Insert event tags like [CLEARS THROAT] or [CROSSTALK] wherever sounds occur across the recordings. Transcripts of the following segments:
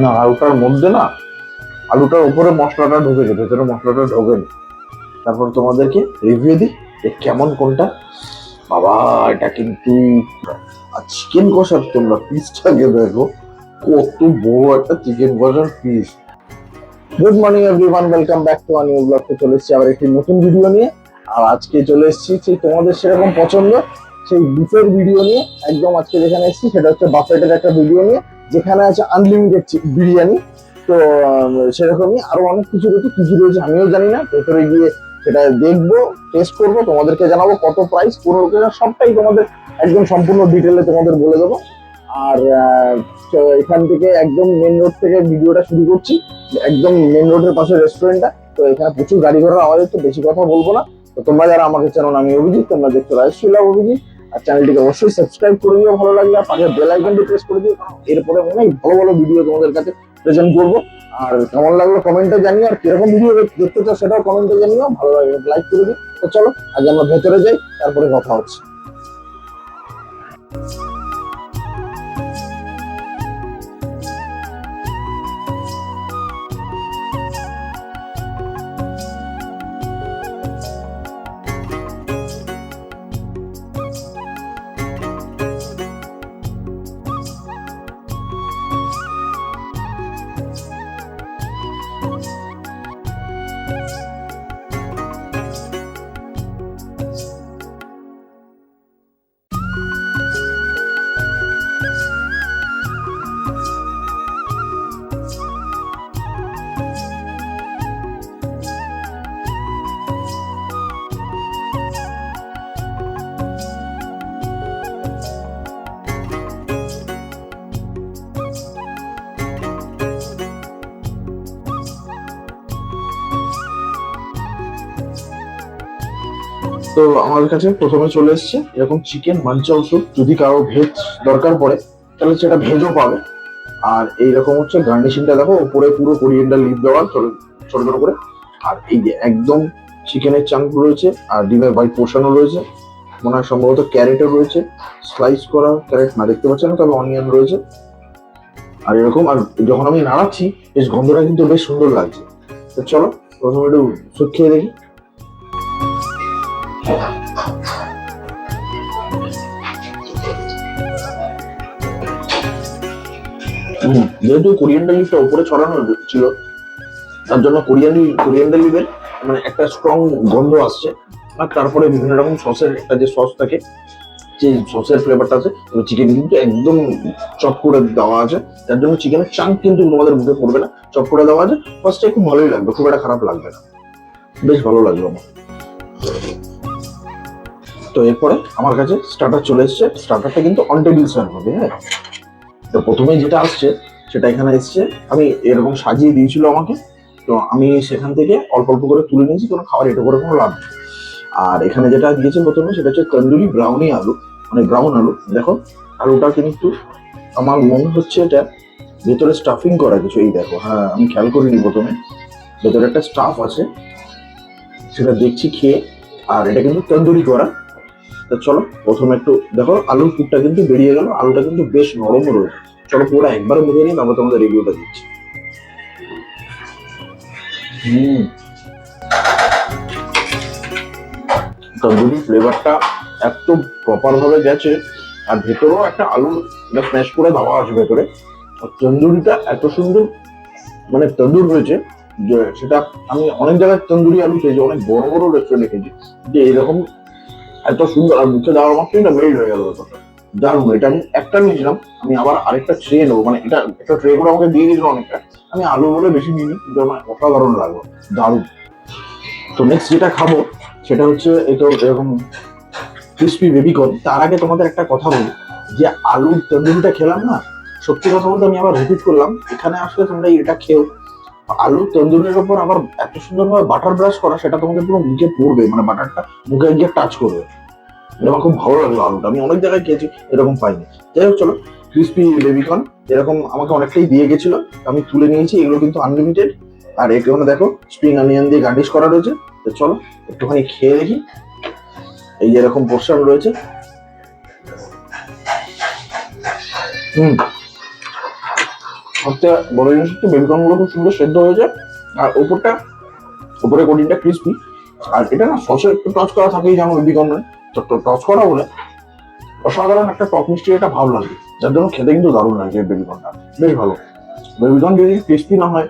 না, আলুটার মধ্যে না, আলুটার উপরে মশলাটা ঢুকেছে ভেতরে মশলাটা ঢোকেনি তারপর তোমাদেরকে রিভিউ দিই, যে কেমন কোনটা? বাবা, এটা কিন্তু আর চিকেন কষার তোমরা পিসটাকে দেখো, কত বড় একটা চিকেন কষার piece good morning everyone welcome back to blog তো চলে এসেছি আবার একটি নতুন ভিডিও নিয়ে। আর আজকে চলে এসেছি সেই তোমাদের সেরকম পছন্দ, সেই বিফের ভিডিও নিয়ে। একদম আজকে যেখানে এসেছি, সেটা হচ্ছে বাফেটের একটা ভিডিও নিয়ে। যেখানে আছে আনলিমিটেড বিরিয়ানি। তো সেরকমই আরও অনেক কিছু রয়েছে। কি কি রয়েছে আমিও জানি না। ভেতরে গিয়ে সেটা দেখব টেস্ট করব, তোমাদেরকে জানাব কত প্রাইস পুরো সবটাই তোমাদের একদম সম্পূর্ণ ডিটেলে তোমাদের বলে দেবো। আর এখান থেকে একদম মেন রোড থেকে ভিডিওটা শুরু করছি। একদম মেন রোডের পাশে রেস্টুরেন্টটা তো এখানে প্রচুর গাড়ি ঘোড়ার আওয়াজ হচ্ছে, বেশি কথা বলব না। তো তোমরা যারা আমাকে চেনো আমি অভিজিৎ, তোমরা দেখতে রাজশীলা অভিজিৎ। আর চ্যানেলটিকে অবশ্যই সাবস্ক্রাইব করে নিও। ভালো লাগলে পাশে বেল আইকনটি প্রেস করে দিও। এরপরে অনেক ভালো ভালো ভিডিও তোমাদের কাছে প্রেজেন্ট করব। আর কেমন লাগল কমেন্টে জানিও। আর কীরকম ভিডিও দেখতে চাও সেটাও কমেন্টে জানিও। ভালো লাগলে লাইক করে দিও। তো চলো, আজ আমরা ভেতরে যাই, তারপরে কথা হচ্ছে। তো আমার কাছে প্রথমে চলে এসেছে এরকম চিকেন মাঞ্চাও স্যুপ যদি কারও ভেজ দরকার পড়ে, তাহলে সেটা ভেজও পাবে। আর এইরকম হচ্ছে গার্নিশিংটা দেখো, উপরে পুরো কোরিয়েন্ডার লিপ দেওয়া ছোট ছোট করে। আর এই যে একদম চিকেনের চাঙ্ক রয়েছে, আর ডিমের হোয়াইট পোর্শনও রয়েছে। মনে হয় সম্ভবত ক্যারেটও রয়েছে। স্লাইস করা ক্যারেট না, দেখতে পাচ্ছি না, তবে অনিয়ন রয়েছে। আর এরকম, আর যখন আমি নাড়াচ্ছি, বেশ গন্ধটা কিন্তু বেশ সুন্দর লাগছে। তো চলো, প্রথমে একটু স্যুপ খেয়ে দেখি। যেহেতু কোরিয়ান্ডার লিভটা উপরে ছড়ানো ছিল, তার জন্য কোরিয়ান কোরিয়ান্ডার লিভের মানে একটা স্ট্রং গন্ধ আসছে। আর তারপরে বিভিন্ন রকম সসের একটা যে সস থাকে, যে সসের ফ্লেভারটা আছে চিকেন কিন্তু একদম চপ করে দেওয়া আছে। যার জন্য চিকেনের চাঙ্ক কিন্তু তোমাদের মুখে পড়বে না। চপ করে দেওয়া আছে। ফার্স্টে খুব ভালোই লাগবে, খুব একটা খারাপ লাগবে না। বেশ ভালো লাগল আমার। তো এরপরে আমার কাছে স্টার্টার চলে এসছে। স্টার্টারটা কিন্তু অন টেবিল সার্ভ হবে হ্যাঁ। তো প্রথমে যেটা আসছে, সেটা এখানে এসছে। আমি এরকম সাজিয়ে দিয়েছিল আমাকে। তো আমি সেখান থেকে অল্প অল্প করে তুলে নিয়েছি, কোনো খাবার এটা করে কোনো লাভ নেই। আর এখানে যেটা দিয়েছে প্রথমে, সেটা হচ্ছে তন্দুরি ব্রাউনি আলু মানে ব্রাউন আলু। দেখো, আলুটা কিন্তু আমার মনে হচ্ছে এটা ভেতরে স্টাফিং করা কিছু। এই দেখো হ্যাঁ আমি খেয়াল করিনি প্রথমে। ভেতরে একটা স্টাফ আছে, সেটা দেখছি খেয়ে। আর এটা কিন্তু তন্দুরি করা। তো চলো, প্রথমে একটু দেখো, আলুর পুরটা কিন্তু বেরিয়ে গেল, আলুটা কিন্তু বেশ নরম রয়েছে। চলো পুরো একবারে মুখে নিই, তারপর তোমাদের রিভিউটা দিচ্ছি। হুম। তন্দুরি ফ্লেভারটা এত প্রপার ভাবে গেছে, আর ভেতরেও একটা আলু স্ম্যাশ করে দেওয়া আছে ভেতরে, আর তন্দুরিটা এত সুন্দর মানে তন্দুর হয়েছে, যে সেটা আমি অনেক জায়গায় তন্দুরি আলু খেয়েছি, অনেক বড় বড় রেস্টুরেন্টে খেয়েছি, যে এরকম এত সুন্দর, আর মুখে দেওয়ার মাত্রই না মেল্ট হয়ে গেল দারুণ এটা আমি একটা নিয়েছিলাম, আমি আবার আরেকটা ট্রে নেব। মানে এটা, একটা ট্রে করে আমাকে দিয়ে দিয়েছিল অনেকটা। আমি আলু বলে বেশি নিইনি, কিন্তু আমার অসাধারণ লাগল। দারুণ। তো নেক্সট যেটা খাব, সেটা হচ্ছে এই তো এরকম ক্রিসপি বেবিকর্ন তার আগে তোমাদের একটা কথা বলি, যে আলুর তন্দুরিটা খেলাম না, সত্যি কথা বলতে আমি আবার রিপিট করলাম, এখানে আসলে তোমরা এটা খেও আলু তন্দুরির ওপর আবার এত সুন্দরভাবে বাটার ব্রাশ করা, সেটা তোমাকে পুরো মুখে পড়বে মানে বাটারটা মুখে গিয়ে টাচ করবে। এটা আমার খুব ভালো লাগল আলুটা, আমি অনেক জায়গায় খেয়েছি, এরকম পাইনি। যাই হোক, চলো ক্রিসপি বেবিকর্ন এরকম আমাকে অনেকটাই দিয়ে গেছিল, আমি তুলে নিয়েছি, এগুলো কিন্তু আনলিমিটেড আর এখানে দেখো স্প্রিং অনিয়ন দিয়ে গার্নিশ করা রয়েছে। তো চলো, একটুখানি খেয়ে দেখি। এই যে এরকম পোর্শন রয়েছে। হুম। সবথেকে বড় জিনিস হচ্ছে বেবিকর্নগুলো খুব সুন্দর সেদ্ধ হয়েছে আর ওপরটা উপরে কোটিংটা ক্রিস্পি আর এটা না সসে একটু টচ করা থাকেই, যেমন বেবিকর্নে তো টচ করা বলে অসাধারণ একটা টক মিষ্টি একটা ভাব লাগে। যার জন্য খেতে কিন্তু দারুণ লাগছে বেবিকর্নটা বেশ ভালো। বেবিকর্ন যদি ক্রিস্পি না হয়,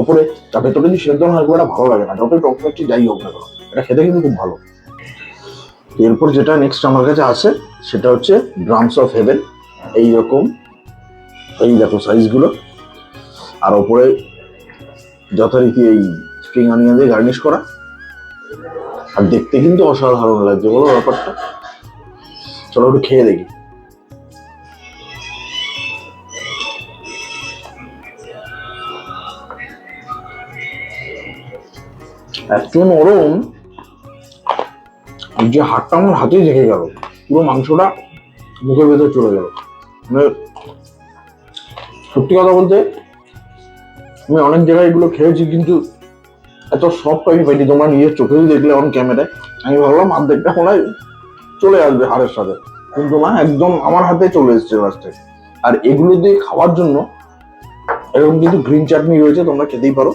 ওপরে তার ভেতরে যদি সেদ্ধ না হয়, খুব ভালো লাগে না। যতই টক মিষ্টি যাই হোক না এটা খেতে কিন্তু খুব ভালো। এরপর যেটা নেক্সট আমার কাছে আছে, সেটা হচ্ছে ড্রামস অফ হেভেন এইরকম এই দেখো সাইজগুলো আর ওপরে যথারীতি এই স্প্রিং অনিয়ন দিয়ে গার্নিশ করা। আর দেখতে কিন্তু অসাধারণ লাগছে, বলো ব্যাপারটা? চলো একটু খেয়ে দেখি। এত নরম! যে হাতটা আমার হাতেই থেকে গেল। পুরো মাংসটা মুখের ভেতর চলে গেল। মানে সত্যি কথা বলতে, আমি অনেক জায়গায় এগুলো খেয়েছি, কিন্তু এত সফট আমি পাইনি। তোমরা নিজের চোখেই দেখলে অন ক্যামেরায় আমি ভাবলাম অর্ধেকটা মনে হয় চলে আসবে হাড়ের সাথে। কিন্তু না, একদম আমার হাতে চলে এসছে লাস্টে আর এগুলো দিয়ে খাওয়ার জন্য এরকম কিন্তু গ্রিন চাটনি রয়েছে, তোমরা খেতেই পারো।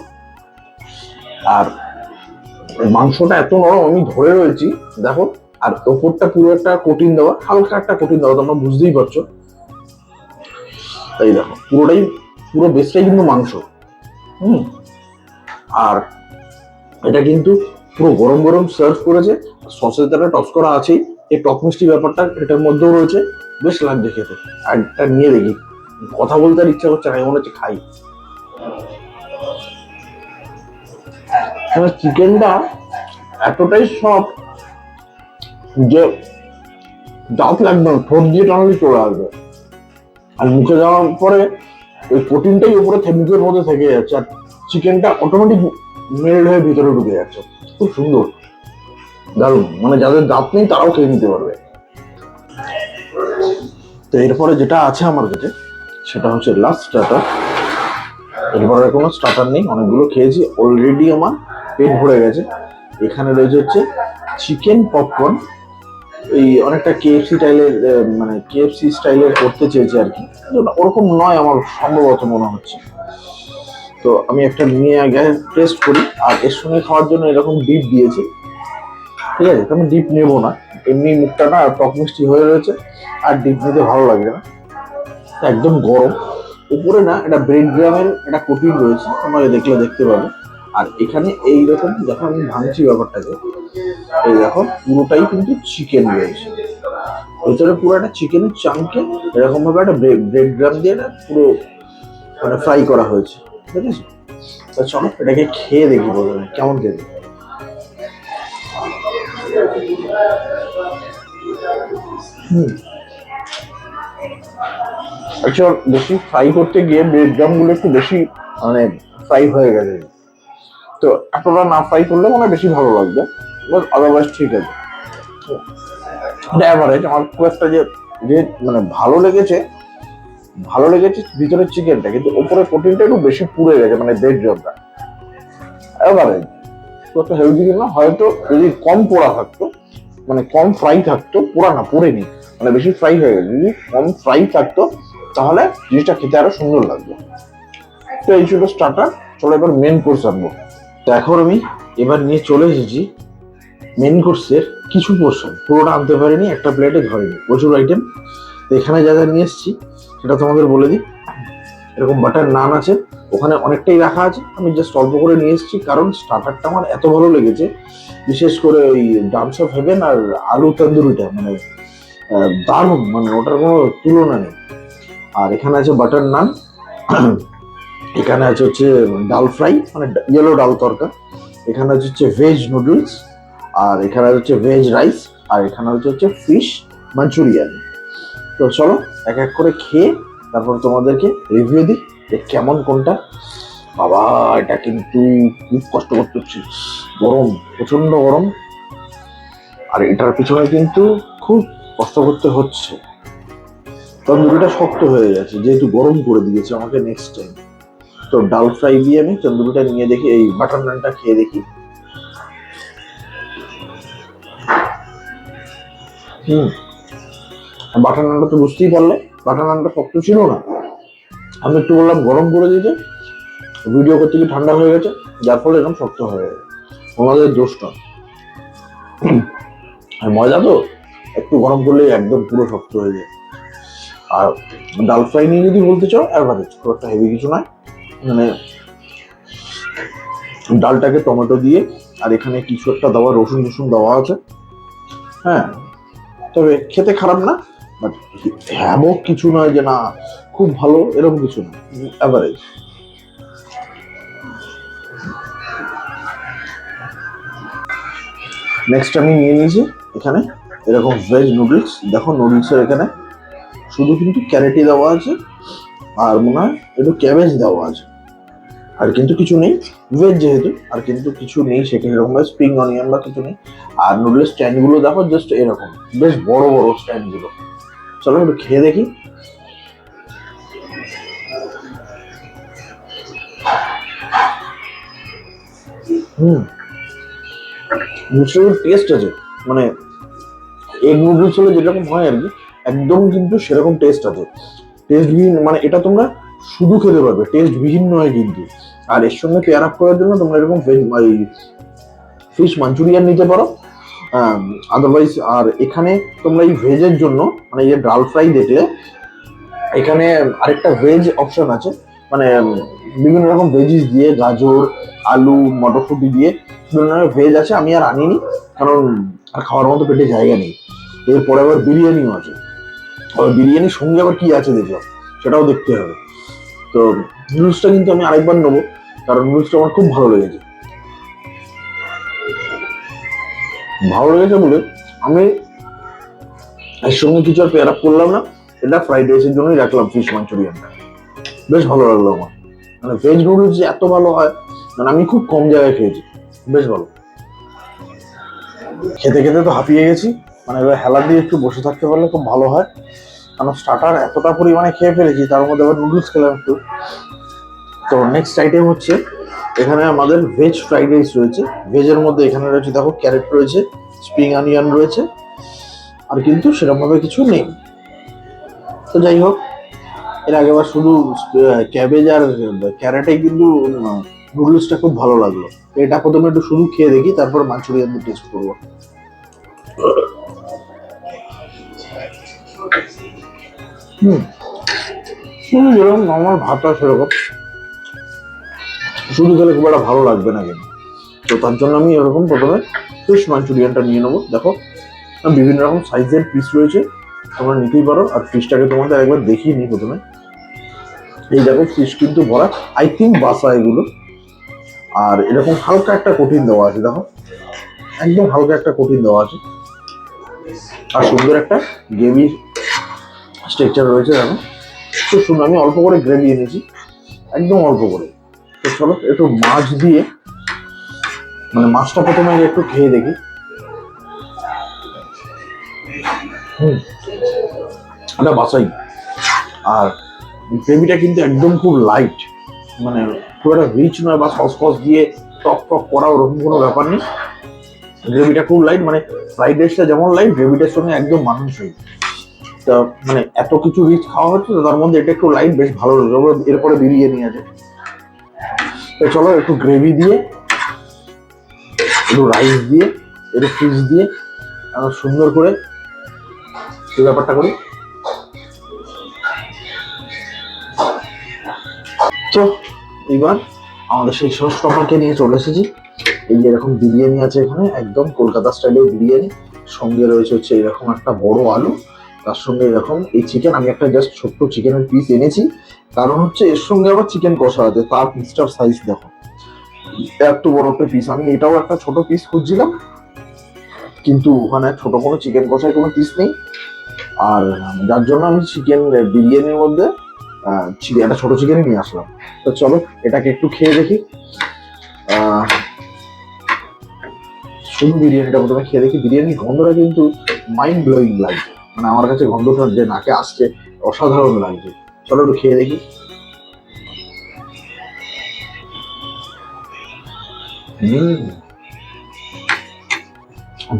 আর মাংসটা এত নরম, আমি ধরে রয়েছি, দেখো। আর ওপরটা পুরো একটা কঠিন দেওয়া, হালকা একটা কঠিন দেওয়া, তোমরা বুঝতেই পারছ। এই দেখো, পুরোটাই, পুরো বেসটাই কিন্তু মাংস। হুম? আর এটা কিন্তু পুরো গরম গরম সার্ভ করেছে। সসের দ্বারা টস করা আছেই। এই টক মিষ্টি ব্যাপারটা এটার মধ্যেও রয়েছে। বেশ লাগছে খেতে। আর এটা নিয়ে দেখি। কথা বলতে আর ইচ্ছা করছে না মনে হচ্ছে খাই। চিকেনটা এতটাই সফট যে দাঁত লাগবে না, ঠোঁট দিয়ে টানলে চলে আসবে। আর মুখে যাওয়ার পরে ওই প্রোটিনটাই উপরে মুখের মধ্যে থেকে যাচ্ছে আর চিকেনটা অটোমেটিক মেল্ট হয়ে ভিতরে ঢুকে যাচ্ছে। খুব সুন্দর। দারুণ। মানে যাদের দাঁত নেই তারাও খেয়ে নিতে পারবে। তো এরপরে যেটা আছে আমার কাছে, সেটা হচ্ছে লাস্ট স্টার্টার এরপরে কোনো স্টার্টার নেই, অনেকগুলো খেয়েছি। অলরেডি আমার পেট ভরে গেছে। এখানে রয়েছে হচ্ছে চিকেন পপকর্ন এই অনেকটা কেএফসি স্টাইলের মানে কেএফসি স্টাইলের করতে চেয়েছে আর কি। ওরকম নয় আমার সম্ভবত মনে হচ্ছে। তো আমি একটা নিয়ে আগে টেস্ট করি, আর এর সঙ্গে খাওয়ার জন্য এরকম ডিপ দিয়েছে। ঠিক আছে? আমি ডিপ নেব না। এমনি মুখটা না টক মিষ্টি হয়ে রয়েছে, আর ডিপ নিতে ভালো লাগবে না। একদম গরম। উপরে না এটা ব্রেড গ্রামের একটা কোটিং রয়েছে, তোমরা দেখলে দেখতে পাবে। আর এখানে এইরকম যখন আমি ভাঙছি ব্যাপারটাকে। এই দেখো, পুরোটাই কিন্তু চিকেন রয়েছে ভেতরে পুরো একটা চিকেনের চাংকে এরকম ভাবে একটা ব্রেড গ্রাম দিয়ে না পুরো মানে ফ্রাই করা হয়েছে। ঠিক আছে? তো চলো, এটাকে খেয়ে দেখি প্রথমে, কেমন খেতে। হুম। আচ্ছা বেশি ফ্রাই করতে গিয়ে ব্রেড গ্রামগুলো একটু বেশি মানে ফ্রাই হয়ে গেছে। তো এতটা না ফ্রাই করলে মানে বেশি ভালো লাগবে। বাট আদারওয়াইজ ঠিক আছে। অ্যাভারেজ আমার খুব একটা যে মানে ভালো লেগেছে ভালো লেগেছে ভিতরের চিকেনটা কিন্তু ওপরে প্রোটিনটা একটু বেশি পুড়ে গেছে মানে ব্রেড জবটা অ্যাভারেজ তো একটা হেলদি না, হয়তো যদি কম পোড়া থাকতো মানে কম ফ্রাই থাকতো, পোড়া না পোড়ে নি মানে বেশি ফ্রাই হয়ে গেছে। যদি কম ফ্রাই থাকতো, তাহলে জিনিসটা খেতে আরও সুন্দর লাগতো। তো এই ছিল স্টার্টার চলো এবার মেন কোর্স আনব। তো এখন আমি এবার নিয়ে চলে এসেছি মেন কোর্সের কিছু পোর্শন পুরোটা আনতে পারিনি, একটা প্লেটে ধরেনি, প্রচুর আইটেম তো এখানে যা যা নিয়ে এসেছি, সেটা তোমাদের বলে দিই। এরকম বাটার নান আছে, ওখানে অনেকটাই রাখা আছে, আমি জাস্ট অল্প করে নিয়ে এসেছি, কারণ স্টার্টারটা আমার এত ভালো লেগেছে। বিশেষ করে ওই ডান্স অফ হেভেন আর আলু তন্দুরিটা মানে দারুণ মানে ওটার কোনো তুলনা নেই। আর এখানে আছে বাটার নান [CLEARS THROAT] এখানে আছে হচ্ছে, ডাল ফ্রাই মানে ইয়েলো ডাল তরকা। এখানে আছে হচ্ছে ভেজ নুডলস আর এখানে হচ্ছে ভেজ রাইস আর এখানে হচ্ছে হচ্ছে ফিশ মাঞ্চুরিয়ান তো চলো, এক এক করে খেয়ে তারপর তোমাদেরকে রিভিউ দিই যে কেমন কোনটা। বাবা, এটা কিন্তু খুব কষ্ট করতে হচ্ছে গরম প্রচণ্ড গরম। আর এটার পিছনে কিন্তু খুব কষ্ট করতে হচ্ছে। তন্দুরিটা শক্ত হয়ে গেছে, যেহেতু গরম করে দিয়েছে আমাকে নেক্সট টাইম তো ডাল ফ্রাই দিয়ে আমি তন্দুরিটা নিয়ে দেখি, এই বাটার নানটা খেয়ে দেখি। হুম। বাটার নানটা তো বুঝতেই পারলে, বাটার নানটা শক্ত ছিল না। আমি একটু বললাম গরম করে দিতে, ভিডিও করতে গিয়ে ঠান্ডা হয়ে গেছে, যার ফলে এরকম শক্ত হয়ে গেছে। ওনাদের দোষটা। আর ময়দা তো একটু গরম করলেই একদম পুরো শক্ত হয়ে যায়। আর ডাল ফ্রাই নিয়ে যদি বলতে চাও, অ্যাভারেজ, খুব একটা হেভি কিছু নয়। মানে ডালটাকে টমেটো দিয়ে, আর এখানে কিছু একটা দেওয়া রসুন রসুন দেওয়া আছে। হ্যাঁ তবে খেতে খারাপ না বাট এমন কিছু নয় যে না, খুব ভালো, এরকম কিছু না অ্যাভারেজ নেক্সট আমি নিয়ে নিয়েছি এখানে এরকম ভেজ নুডলস দেখো নুডলসের এখানে শুধু কিন্তু ক্যারেটই দেওয়া আছে, আর মনে হয় একটু ক্যাবেজ দেওয়া আছে। আর কিন্তু কিছু নেই ভেজ যেহেতু, আর কিন্তু কিছু নেই, সেখানে এরকম স্প্রিং অনিয়ন বা কিছু নেই। আর নুডলের স্ট্যান্ডগুলো দেখো জাস্ট এরকম। বেশ বড় বড় স্ট্যান্ডগুলো চলো একটু খেয়ে দেখি। হুম। নুডলসের টেস্ট আছে। মানে এগ নুডলস হলে যেরকম হয় আর কি, একদম কিন্তু সেরকম টেস্ট আছে। টেস্ট বিহীন মানে এটা তোমরা শুধু খেতে পারবে। টেস্ট বিহীন নয় কিন্তু। আর এর সঙ্গে পেয়ার আপ করার জন্য তোমরা এরকম ফিশ মাঞ্চুরিয়ান নিতে পারো। আদারওয়াইজ আর এখানে তোমরা এই ভেজের জন্য মানে এই ডাল ফ্রাই দেখলে, এখানে আরেকটা ভেজ অপশন আছে। মানে বিভিন্ন রকম ভেজিস দিয়ে, গাজর, আলু, মটরশুঁটি দিয়ে বিভিন্ন রকমের ভেজ আছে, আমি আর আনিনি, কারণ আর খাওয়ার মতো পেটে জায়গা নেই। এরপরে আবার বিরিয়ানিও আছে। আবার বিরিয়ানির সঙ্গে আবার কি আছে দেখলাম, সেটাও দেখতে হবে। তো নুডলসটা কিন্তু আমি আরেকবার নেব, কারণ নুডলসটা আমার খুব ভালো লেগেছে। ভালো লেগেছে বলে আমি এর সঙ্গে কিছু আর পেয়ার আপ করলাম না এটা ফ্রাইড রাইসের জন্যই রাখলাম ফিশ মাঞ্চুরিয়ানটা বেশ ভালো লাগল আমার। মানে ভেজ নুডলস এত ভালো হয় মানে আমি খুব কম জায়গায় খেয়েছি, বেশ ভালো। খেতে খেতে তো হাঁপিয়ে গেছি মানে এবার হেলা দিয়ে একটু বসে থাকতে পারলে খুব ভালো হয়। কারণ স্টার্টার এতটা পরিমাণে খেয়ে ফেলেছি, তার মধ্যে আবার নুডলস খেলাম একটু। তো নেক্সট আইটেম হচ্ছে এখানে আমাদের ভেজ ফ্রাইড রাইস রয়েছে। ভেজের মধ্যে এখানে রয়েছে, দেখো ক্যারেট রয়েছে স্প্রিং অনিয়ন রয়েছে, আর কিন্তু সেরকমভাবে কিছু নেই। তো যাই হোক, এর আগেবার শুধু ক্যাবেজ আর ক্যারেটেই কিন্তু নুডলসটা খুব ভালো লাগল। এটা প্রথমে একটু শুধু খেয়ে দেখি, তারপর মাঞ্চুরিয়ান টেস্ট করব। হুম। শুধু যেরকম নর্মাল ভাতটা সেরকম। শুধু খেলে খুব একটা ভালো লাগবে না কিন্তু। তো তার জন্য আমি এরকম প্রথমে ফিশ মাঞ্চুরিয়ানটা নিয়ে নেব। দেখো বিভিন্ন রকম সাইজের পিস রয়েছে, তোমরা নিতেই পারো। আর ফিশটাকে তোমাদের একবার দেখিয়ে নিই প্রথমে। এই দেখো ফিশ কিন্তু ভরা। আই থিঙ্ক বাসা এগুলো। আর এরকম হালকা একটা কঠিন দেওয়া আছে, দেখো। একদম হালকা একটা কঠিন দেওয়া আছে। আর সুন্দর একটা গ্রেভির স্ট্রাকচার রয়েছে, দেখো। খুব সুন্দর, আমি অল্প করে গ্রেভি এনেছি। একদম অল্প করে। তো চলো, একটু মাছ দিয়ে মানে মাছটা প্রথমে একটু খেয়ে দেখি। হুম। এটা বাসাই আর গ্রেভিটা কিন্তু একদম খুব লাইট মানে খুব একটা রিচ নয় বা সস ফস দিয়ে টক টক করা ওরকম কোনো ব্যাপার নেই। গ্রেভিটা খুব লাইট মানে ফ্রাইড রাইসটা যেমন লাইট গ্রেভিটার সঙ্গে একদম মানানসই তা মানে এত কিছু রিচ খাওয়া হচ্ছে তার মধ্যে এটা একটু লাইট বেশ ভালো এবার এরপরে বিরিয়ানি আছে। তো চলো একটু গ্রেভি দিয়ে একটু রাইস দিয়ে একটু ফিশ দিয়ে আহ, সুন্দর করে ব্যাপারটা করি। তো এবার আমাদের সেই সস টপারকে নিয়ে চলে এসেছি। এই যে এরকম বিরিয়ানি আছে এখানে একদম কলকাতা স্টাইলের বিরিয়ানি। সঙ্গে রয়েছে হচ্ছে এরকম একটা বড় আলু। তার সঙ্গে এরকম এই চিকেন আমি একটা জাস্ট ছোট্ট চিকেনের পিস এনেছি। কারণ হচ্ছে এর সঙ্গে আবার চিকেন কষা আছে, তার পিসটার সাইজ দেখো। এত বড় একটা পিস আমি এটাও একটা ছোট পিস খুঁজছিলাম, কিন্তু ওখানে ছোট কোনো চিকেন কষায় কোনো পিস নেই। আর যার জন্য আমি চিকেন বিরিয়ানির মধ্যে একটা ছোট চিকেন নিয়ে আসলাম। তো চলো, এটাকে একটু খেয়ে দেখি। শুধু বিরিয়ানিটা প্রথমে খেয়ে দেখি। বিরিয়ানির গন্ধটা কিন্তু মাইন্ড ব্লোয়িং লাগছে। মানে আমার কাছে গন্ধটা যে নাকে আসছে, অসাধারণ লাগছে। চলো একটু খেয়ে দেখি।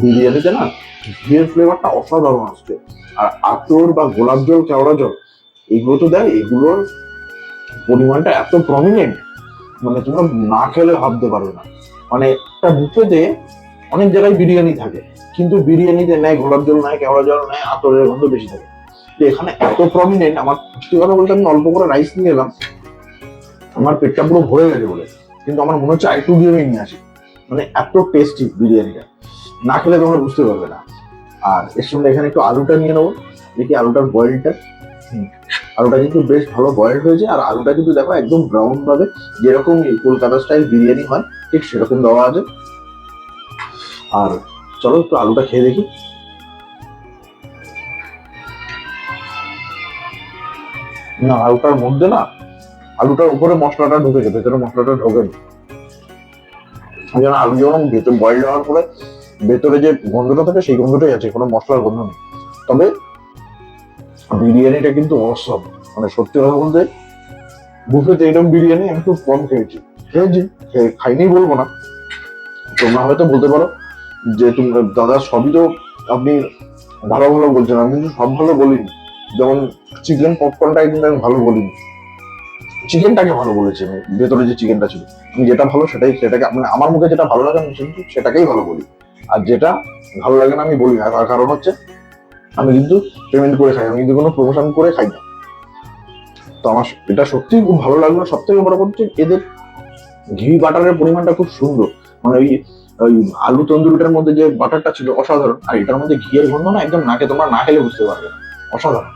বিরিয়ানিতে না ঘিয়ের ফ্লেভারটা অসাধারণ আসছে। আর আতর বা গোলাপ জল কেওড়া জল, এগুলো তো দেয় এগুলোর পরিমাণটা এত প্রমিনেন্ট মানে তোমরা না খেলে ভাবতে পারবে না। মানে একটা বুফেতে অনেক জায়গায় বিরিয়ানি থাকে, কিন্তু বিরিয়ানিতে নেয় ঘোড়ার জল নেয় কেওড়া জল নেয় আতরের গন্ধ বেশি থাকে। তো এখানে এত প্রমিনেন্ট আমার সত্যি কথা বলতে আমি অল্প করে রাইস নিয়ে এলাম। আমার পেটটা পুরো ভরে গেছে বলে। কিন্তু আমার মনে হচ্ছে আরেকটু বিরিয়ানি নিয়ে আসি। মানে এত টেস্টি বিরিয়ানিটা। না খেলে তোমরা বুঝতে পারবে না। আর এর সঙ্গে এখানে একটু আলুটা নিয়ে নেব। দেখি আলুটার বয়েলটা আলুটা কিন্তু বেশ ভালো বয়েল হয়েছে। আর আলুটা কিন্তু দেখো একদম ব্রাউন ভাবে, যেরকম কলকাতা স্টাইল বিরিয়ানি হয়, ঠিক সেরকম দেওয়া আছে। আর চলো একটু আলুটা খেয়ে দেখি। না, আলুটার মধ্যে না, আলুটার উপরে মশলাটা ঢুকেছে ভেতরে মশলাটা ঢোকেনি। যেন আলু যখন ভেতর বয়েল হওয়ার পরে ভেতরে যে গন্ধটা থাকে, সেই গন্ধটাই আছে, কোনো মশলার গন্ধ নেই। তবে বিরিয়ানিটা কিন্তু অসম মানে সত্যি কথা বলতে বুফেতে এরকম বিরিয়ানি আমি খুব কম খেয়েছি। খেয়েছি খাইনি বলব না। তোমরা হয়তো বলতে পারো যে তুমি দাদা সবই তো আপনি ভালো ভালো বলছেন, আমি কিন্তু সব ভালো বলিনি। যেমন চিকেন পপকর্নটাই কিন্তু আমি ভালো বলিনি। চিকেনটাকে ভালো বলেছি আমি, ভেতরে যে চিকেনটা ছিল। আমি যেটা ভালো সেটাই, সেটাকে মানে আমার মুখে যেটা ভালো লাগে, আমি কিন্তু সেটাকেই ভালো বলি। আর যেটা ভালো লাগে না, আমি বলি না। তার কারণ হচ্ছে, আমি কিন্তু পেমেন্ট করে খাই, আমি কিন্তু কোনো প্রমোশন করে খাই না। তো আমার এটা সত্যিই খুব ভালো লাগল। সব থেকে বড় কথা এদের ঘি বাটারের পরিমাণটা খুব সুন্দর। মানে ওই ওই আলু তন্দুরিটার মধ্যে যে বাটারটা ছিল, অসাধারণ। আর এটার মধ্যে ঘিয়ের গন্ধ না একদম নাকে, তোমরা না খেলে বুঝতে পারবে না। অসাধারণ।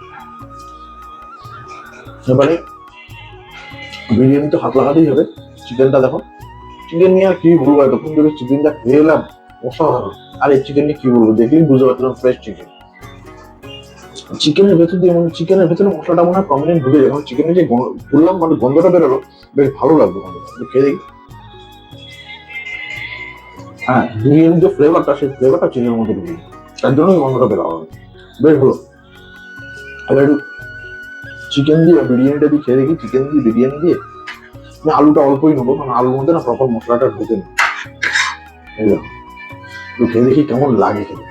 এবারে বিরিয়ানি তো হাত লাগাতেই হবে। চিকেনটা দেখো। চিকেন নিয়ে আর কি বলব, এতক্ষণ ধরে চিকেনটা খেয়ে এলাম, অসাধারণ। আর এই চিকেন নিয়ে কি বলব, দেখলেই বুঝতে পারছিলাম ফ্রেশ চিকেন চিকেনের ভেতর দিয়ে মানে চিকেনের ভেতরে মশলাটা মনে হয় প্রমিনেন্ট ঢুকে যায়। চিকেনের যে বললাম মানে গন্ধটা বেরোলো, বেশ ভালো লাগল খেয়ে দেখি। হ্যাঁ বিরিয়ানির যে ফ্লেভারটা সেই ফ্লেভারটা চিকেনের মধ্যে ঢুকে। তার জন্যই গন্ধটা বেরো বেশ ভালো। একটু চিকেন দিয়ে বিরিয়ানিটা দিয়ে খেয়ে দেখি চিকেন দিয়ে বিরিয়ানি দিয়ে আমি আলুটা অল্পই নেব, কারণ আলুর মধ্যে না প্রপার মশলাটা ঢুকে নি। একটু খেয়ে দেখি কেমন লাগে খেতে।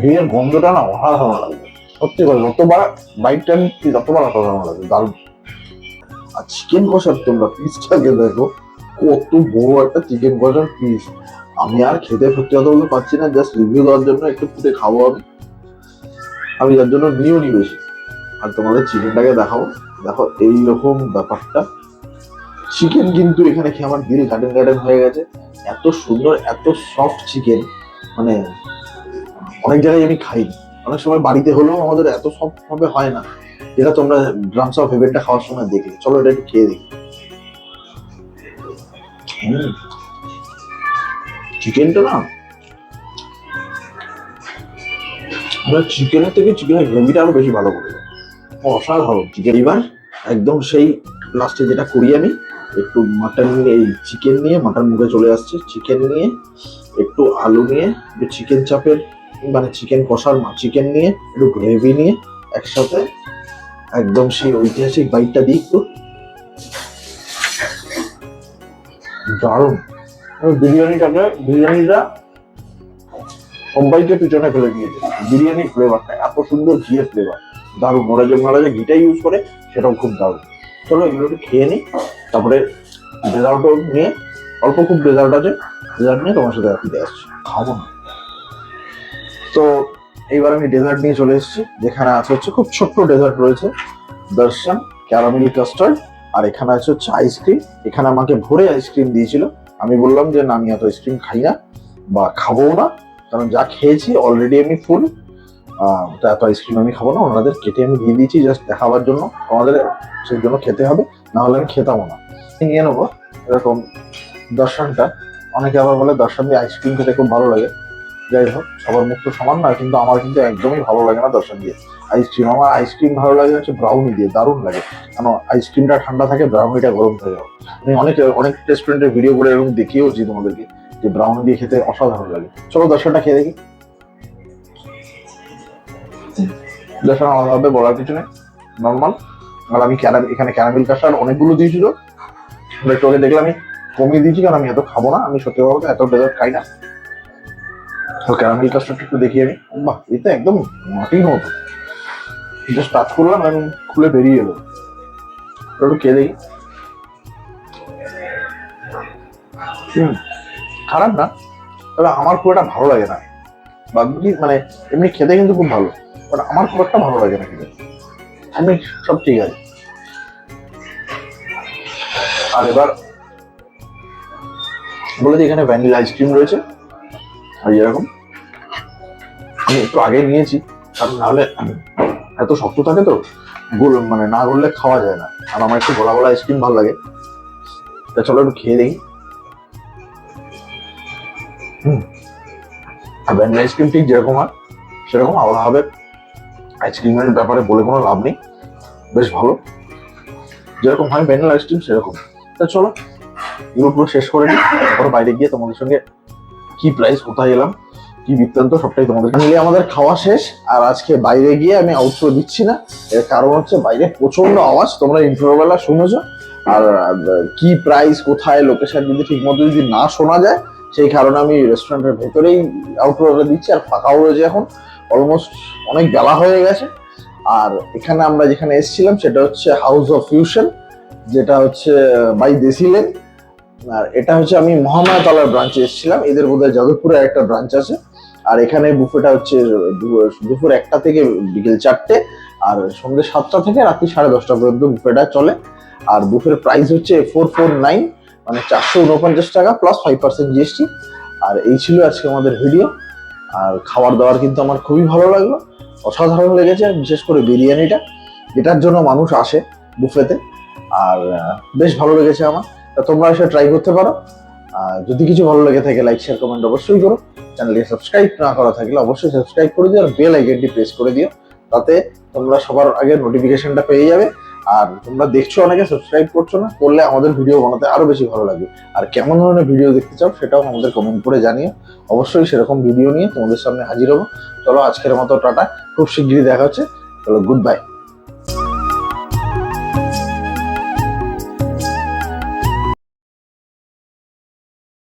বিয়ের গন্ধটা না অসাধারণ লাগবে সত্যি করে যতবার বাইকটা নিচ্ছি, ততবার অসাধারণ লাগবে দারুণ। আর চিকেন কষার তোমরা পিসটাকে দেখো, কত বড় একটা চিকেন কষার পিস আমি আর খেতে সত্যি কথা বলতে পারছি না জাস্ট রিভিউ দেওয়ার জন্য একটু ফুটে খাব আমি। আমি যার জন্য নিয়েও নি বেশি। আর তোমাদের চিকেনটাকে দেখাবো। দেখো, এইরকম ব্যাপারটা। চিকেন কিন্তু এখানে খেয়ে আমার দিল গার্ডেন গার্ডেন হয়ে গেছে? এত সুন্দর, এত সফট চিকেন মানে অনেক জায়গায় আমি খাই অনেক সময় বাড়িতে হলেও আমাদের এত সফট ভাবে হয় না। যেটা তোমরা ড্রামস অফ হেভেনটা খাওয়ার সময় দেখলে। চলো এটা একটু খেয়ে দেখি। চিকেনটা না? আমরা চিকেনের থেকে চিকেনের গ্রেভিটা আরও বেশি ভালো করে অসাধারণ চিকেন। এবার একদম সেই লাস্টে যেটা করি আমি, একটু মাটন নিয়ে, এই চিকেন নিয়ে মাটন মুখে চলে আসছে। চিকেন নিয়ে, একটু আলু নিয়ে, একটু চিকেন চাপের মানে চিকেন কষার চিকেন নিয়ে, একটু গ্রেভি নিয়ে, একসাথে একদম সেই ঐতিহাসিক বাইটটা দিই একটু। দারুণ। বিরিয়ানিটাকে বিরিয়ানিটা সবাইকে পিছনে ফেলে দিয়েছে। বিরিয়ানির ফ্লেভারটা এত সুন্দর ঘিয়ের ফ্লেভার দারুণ। ওরা যে ওনারা যে ঘিটা ইউজ করে, সেটাও খুব দারুণ। চলো এগুলো একটু খেয়ে নিই। তারপরে ডেজার্টও নিয়ে, অল্প খুব ডেজার্ট আছে। ডেজার্ট নিয়ে তোমার সাথে ফিরে আসছি খাব না। তো এইবার আমি ডেজার্ট নিয়ে চলে এসেছি। যেখানে আছে হচ্ছে খুব ছোট্ট ডেজার্ট রয়েছে। দর্শন ক্যারামেল কাস্টার্ড আর এখানে আছে হচ্ছে আইসক্রিম এখানে আমাকে ভরে আইসক্রিম দিয়েছিল। আমি বললাম যে, না, আমি এত আইসক্রিম খাই না বা খাব না। কারণ যা খেয়েছি অলরেডি আমি ফুল তো এত আইসক্রিম আমি খাব না। ওনাদের কেটে আমি দিয়ে দিয়েছি জাস্ট দেখাবার জন্য। আমাদের সেই জন্য খেতে হবে। না হলে আমি খেতামও না। নিয়ে নেব। এরকম দর্শনটা। অনেকে আবার বলে, দর্শন দিয়ে আইসক্রিম খেতে খুব ভালো লাগে। যাই হোক, সবার মুখ তো সমান নয়, কিন্তু আমার কিন্তু একদমই ভালো লাগে না দর্শন দিয়ে। আইসক্রিম আমার আইসক্রিম ভালো লাগে হচ্ছে ব্রাউনি দিয়ে, দারুণ লাগে। কারণ আইসক্রিমটা ঠান্ডা থাকে ব্রাউনিটা গরম থাকে আমি অনেক অনেক রেস্টুরেন্টের ভিডিও করে এরকম দেখিয়েওছি তোমাদেরকে, যে ব্রাউনি দিয়ে খেতে অসাধারণ লাগে। চলো দর্শনটা খেয়ে দেখি। দর্শন আলাদাভাবে বলার কিছু নেই। নর্মাল আর আমি ক্যারাম এখানে ক্যারামেল কাস্টার্ড অনেকগুলো দিয়েছিল। একটু আগে দেখলাম আমি কমিয়ে দিয়েছি, কারণ আমি এত খাব না, আমি সত্যি বলতে এত ডেজার্ট খাই না। তো ক্যারামেল কাস্টার্ড একটু দেখি আমি বাহ এটা একদম মাটির মতো। জাস্ট টাচ করলাম এবং খুলে বেরিয়ে এলো। একটু খেয়ে দেখি। হুম, খারাপ না। তবে আমার খুব একটা ভালো লাগে না। বাকি মানে এমনি খেতে কিন্তু খুব ভালো। বাট আমার খুব একটা ভালো লাগে না খেতে। এমনি সব ঠিক আছে। আর এবার বলে দিই এখানে ভ্যানিলা আইসক্রিম রয়েছে। আর এরকম। আমি একটু আগে নিয়েছি, কারণ নাহলে এত শক্ত থাকে তো, গোল মানে না গললে খাওয়া যায় না। আর আমার একটু গোলা গোলা আইসক্রিম ভালো লাগে। তা চলো একটু খেয়ে দেখি। হুম। আর ভ্যানিলা আইসক্রিম ঠিক যেরকম হয়, সেরকম আলাদা হবে। আইসক্রিমের ব্যাপারে বলে কোনো লাভ নেই। বেশ ভালো। যেরকম হয় ভ্যানিলা আইসক্রিম সেরকম। তা চলো, পুরো শেষ করে নিই। তারপর বাইরে গিয়ে তোমাদের সঙ্গে কি প্রাইস কোথায় এলাম, কি বৃত্তান্ত, সবটাই তোমাদের মিলে আমাদের খাওয়া শেষ, আর আজকে বাইরে গিয়ে আমি আউটরো দিচ্ছি না। এর কারণ হচ্ছে বাইরে প্রচণ্ড আওয়াজ, তোমরা ইন্টারভেলা শুনেছ। আর কি প্রাইস কোথায় লোকেশন যদি ঠিক মতো যদি না শোনা যায়, সেই কারণে আমি রেস্টুরেন্টের ভেতরেই আউটরোটা দিচ্ছি, আর ফাঁকাও রয়েছে এখন। অলমোস্ট অনেক বেলা হয়ে গেছে। আর এখানে আমরা যেখানে এসেছিলাম, সেটা হচ্ছে হাউস অফ ফিউশন যেটা হচ্ছে বাই দেসিলেন আর এটা হচ্ছে আমি মহামায়াতলার ব্রাঞ্চে এসেছিলাম। এদের বোধহয় যাদবপুরে একটা ব্রাঞ্চ আছে। আর এখানে বুফেটা হচ্ছে দুপুর একটা থেকে বিকেল চারটে আর সন্ধ্যে সাতটা থেকে রাত্রি সাড়ে দশটা পর্যন্ত বুফেটা চলে। আর বুফের প্রাইস হচ্ছে ফোর ফোর নাইন মানে চারশো উনপঞ্চাশ টাকা প্লাস ফাইভ পার্সেন্ট জিএসটি আর এই ছিল আজকে আমাদের ভিডিও আর খাবার দাবার কিন্তু আমার খুবই ভালো লাগল। অসাধারণ লেগেছে, বিশেষ করে বিরিয়ানিটা। এটার জন্য মানুষ আসে বুফেতে আর বেশ ভালো লেগেছে আমার। তা তোমরা এসে ট্রাই করতে পারো। আর যদি কিছু ভালো লেগে থাকে লাইক শেয়ার কমেন্ট অবশ্যই করো। চ্যানেলকে সাবস্ক্রাইব না করা থাকলে অবশ্যই সাবস্ক্রাইব করে দিও আর বেল আইকনটি প্রেস করে দিও। তাতে তোমরা সবার আগে নোটিফিকেশনটা পেয়ে যাবে। আর তোমরা দেখছ অনেকে সাবস্ক্রাইব করছ না, করলে আমাদের ভিডিও বানাতে আরও বেশি ভালো লাগবে। আর কেমন ধরনের ভিডিও দেখতে চাও, সেটাও আমাদের কমেন্ট করে জানিও। অবশ্যই সেরকম ভিডিও নিয়ে তোমাদের সামনে হাজির হব। চলো আজকের মতো, টাটা। খুব শিগগিরই দেখা হচ্ছে। চলো গুড বাই